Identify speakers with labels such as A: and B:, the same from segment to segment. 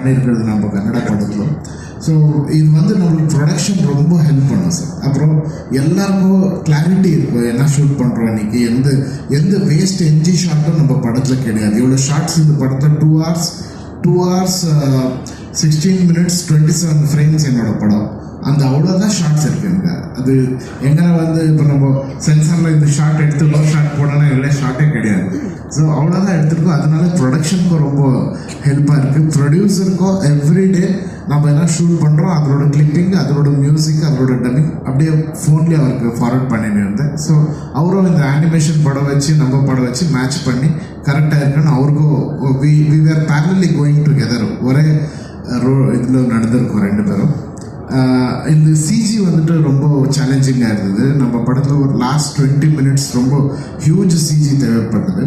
A: பண்ணியிருக்கிறது நம்ம கன்னட படத்தில் ஸோ இது வந்து நம்மளுக்கு ப்ரொடக்ஷன் ரொம்ப ஹெல்ப் பண்ணும் சார் அப்புறம் எல்லாருக்கும் கிளாரிட்டி இருக்கும். என்ன ஷூட் பண்ணுறோம் இன்றைக்கி எந்த எந்த வேஸ்ட் எஞ்சி ஷாட்டும் நம்ம படத்தில் கிடையாது. இவ்வளோ ஷார்ட்ஸ் இந்த படத்தில் two hours two hours sixteen minutes twenty seven frames என்னோட படம். அந்த அவ்வளோதான் ஷார்ட்ஸ் இருக்குங்க. அது எங்கே வந்து இப்போ நம்ம சென்சாரில் இந்த ஷார்ட் எடுத்து லோ ஷார்ட் போடனா இல்லை ஷார்ட்டே கிடையாது. ஸோ அவ்வளோதான் எடுத்துருக்கோம். அதனால ப்ரொடக்ஷனுக்கும் ரொம்ப ஹெல்ப்பாக இருக்குது ப்ரொடியூசருக்கும் எவ்ரிடே நம்ம என்ன ஷூட் பண்ணுறோம் அதோட கிளிப்பிங் அதோட மியூசிக் அதோட டப்பிங் அப்படியே ஃபோன்லேயே அவருக்கு ஃபார்வர்ட் பண்ணிட்டு இருந்தேன். ஸோ அவரும் இந்த ஆனிமேஷன் படம் வச்சு நம்ம படம் வச்சு மேட்ச் பண்ணி கரெக்டாக இருக்குன்னு அவருக்கும் we we were parallelly going together ஒரே ரோ இதில் நடந்திருக்கோம் ரெண்டு பேரும். இந்த சிஜி வந்துட்டு ரொம்ப சேலஞ்சிங்காக இருந்தது. நம்ம படத்தில் ஒரு லாஸ்ட் டுவெண்ட்டி மினிட்ஸ் ரொம்ப ஹியூஜ் சிஜி தேவைப்பட்டது.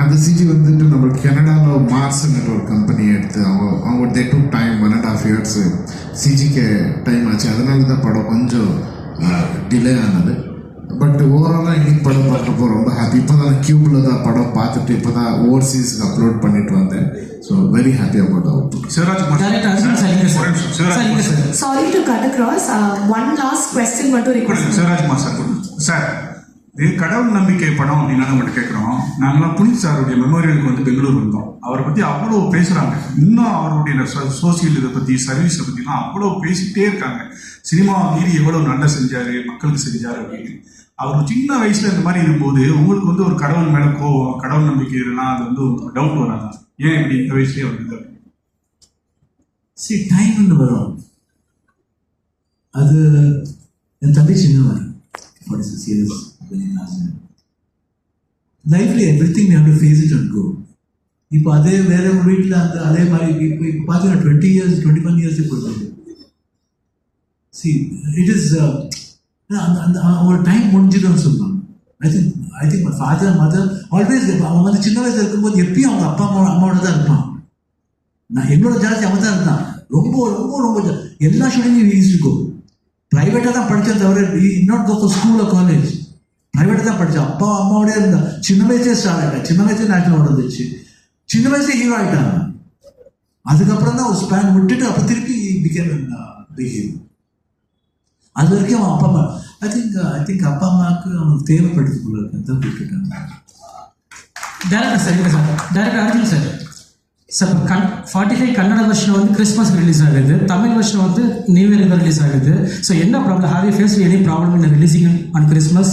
A: அந்த சிஜி வந்துட்டு நம்ம கனடாவில் மார்ஸ்ன்ற ஒரு கம்பெனி எடுத்து அவங்க அவங்க they to time one and half years சிஜிக்கு time ஆச்சு. அதனால தான் படம் கொஞ்சம் டிலே ஆனது. பட் ஓவராலாக இன்னைக்கு படம் பார்க்குறப்போ ரொம்ப ஹாப்பி இப்போ தான் கியூபில் தான் படம் பார்த்துட்டு இப்போ தான் ஓவர்சீஸ்க்கு அப்லோட் பண்ணிட்டு வந்தேன்.
B: So
C: very
B: happy
D: about out Shivarajkumar Across. Uh, one last question மட்டும்.
C: சிவராஜ்குமார் சார் கொடுங்க. சார் இது கடவுள் நம்பிக்கை படம் அப்படின்னு நம்மகிட்ட கேட்குறோம் நாங்களாம் புனித் சாருடைய மெமோரியலுக்கு வந்து பெங்களூர் வந்தோம். அவரை பற்றி அவ்வளோ பேசுகிறாங்க இன்னும் அவருடைய சோசியல் இதை பற்றி சர்வீஸை பற்றிலாம் அவ்வளோ பேசிக்கிட்டே இருக்காங்க. சினிமா மீறி எவ்வளோ நல்லா செஞ்சாரு மக்களுக்கு செஞ்சாரு அப்படின்னு. அவர் சின்ன வயசுல இந்த மாதிரி இருக்கும்போது உங்களுக்கு வந்து ஒரு கடவுள் மேல கோவம் கடவுள் நம்பிக்கை இதெல்லாம் அது வந்து டவுட் வராதா? ஏன் இப்படி இந்த வயசுலயே வருது
B: சி டைம்னு வரும். அது என் தம்பி சின்னவன் ஃபார்ட்டி சிக்ஸ் இயர்ஸ் லைஃப்ல everything have to face it and go இப்போ அதே வேற ஒரு வீட்டில் அந்த அதே மாதிரி இப்போ இப்போ பார்த்தீங்கன்னா டுவெண்ட்டி இயர்ஸ் டுவெண்ட்டி ஒன் இயர்ஸே போயிட்டு சி இட் இஸ் அந்த அந்த ஒரு டைம் முடிஞ்சிடும்னு சொல்லுவாங்க. I think I think my father mother always அவன் வந்து சின்ன வயசுல இருக்கும்போது எப்பயும் அவங்க அப்பா அம்மா அம்மாவோட தான் இருப்பான் நான் என்னோட ஜாஸ்தி அவன் தான் இருந்தான். ரொம்ப ரொம்ப ரொம்ப எல்லா ஸ்டூடெண்ட்ஸும் யூஸ் ப்ரைவேட்டாக தான் படித்தேன் தவிர not go for school college ப்ரைவேட்டாக தான் படித்தேன் அப்பா அம்மாவோடய இருந்தான் சின்ன வயசே ஸ்டார்ட் ஆகிட்டேன் சின்ன வயசே நேஷனல் வந்துச்சு சின்ன வயசே ஹீரோ ஆகிட்டாங்க அதுக்கப்புறம் தான் ஒரு ஸ்பேன் விட்டுட்டு அப்போ திருப்பி பிகேம் பிக் அது வரைக்கும் அவன் அப்பா அம்மா ஐ திங்க் ஐ திங்க் அப்பா அம்மாவுக்கு அவனுக்கு தேவைப்படுது போல இருக்கு. தான் விட்டுட்டாங்க
E: director sir sir director Arjun sir sir கண் கன் ஃபார்ட்டி ஃபைவ் கன்னட வருஷன் வந்து கிறிஸ்மஸ் ரிலீஸ் ஆகுது. தமிழ் வருஷன் வந்து நியூ இயர் ரிலீஸ் ஆகுது. ஸோ என்ன problem have you face any problem in releasing on Christmas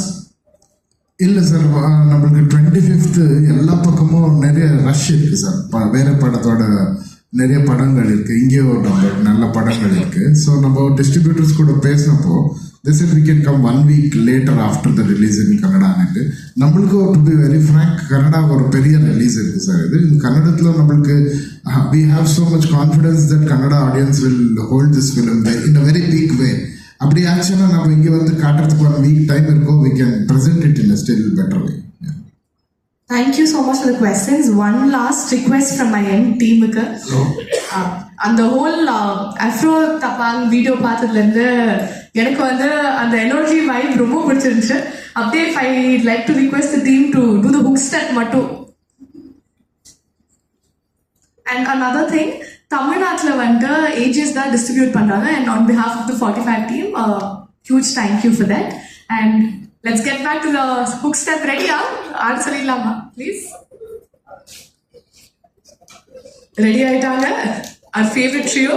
A: இல்லை சார் நம்மளுக்கு டுவெண்ட்டி ஃபிஃப்த்து எல்லா பக்கமும் நிறைய ரஷ் இருக்குது சார் ப வேறு படத்தோட நிறைய படங்கள் இருக்குது ஒரு நம்ம நல்ல படங்கள் இருக்குது ஸோ நம்ம டிஸ்ட்ரிபியூட்டர்ஸ் கூட பேசினப்போ this it we can come one week later after the release in கன்னடான்ட்டு நம்மளுக்கு to be very frank Kannada ஒரு பெரிய ரிலீஸ் இருக்குது சார் இது இந்த கன்னடத்தில் நம்மளுக்கு we have so much confidence that Kannada audience will hold this film in a very peak way அப்படி ஆச்சுன்னா நம்ம இங்கே வந்து காட்டுறதுக்கு ஒன் வீக் டைம் இருக்கும் we can present it in a still better way Yeah.
D: Thank you so much for the questions. One last request from my end team க்கு. Uh, அந்த whole afro Tapang video பார்த்ததுலேருந்து எனக்கு வந்து அந்த energy vibe ரொம்ப பிடிச்சிருந்துச்சு அப்படியே I like to request the team to do the hook step மட்டும் அண்ட் அனதர் திங் தமிழ்நாட்டில் வந்துட்டு ஏஜிஎஸ் தான் டிஸ்ட்ரிபியூட் பண்ணுறாங்க and on behalf of the forty five team huge thank you for that and let's get back to the hook step ரெடியா ஆடு சொல்லிடலாமா please ready ஆயிட்டாங்க our favourite ட்ரியோ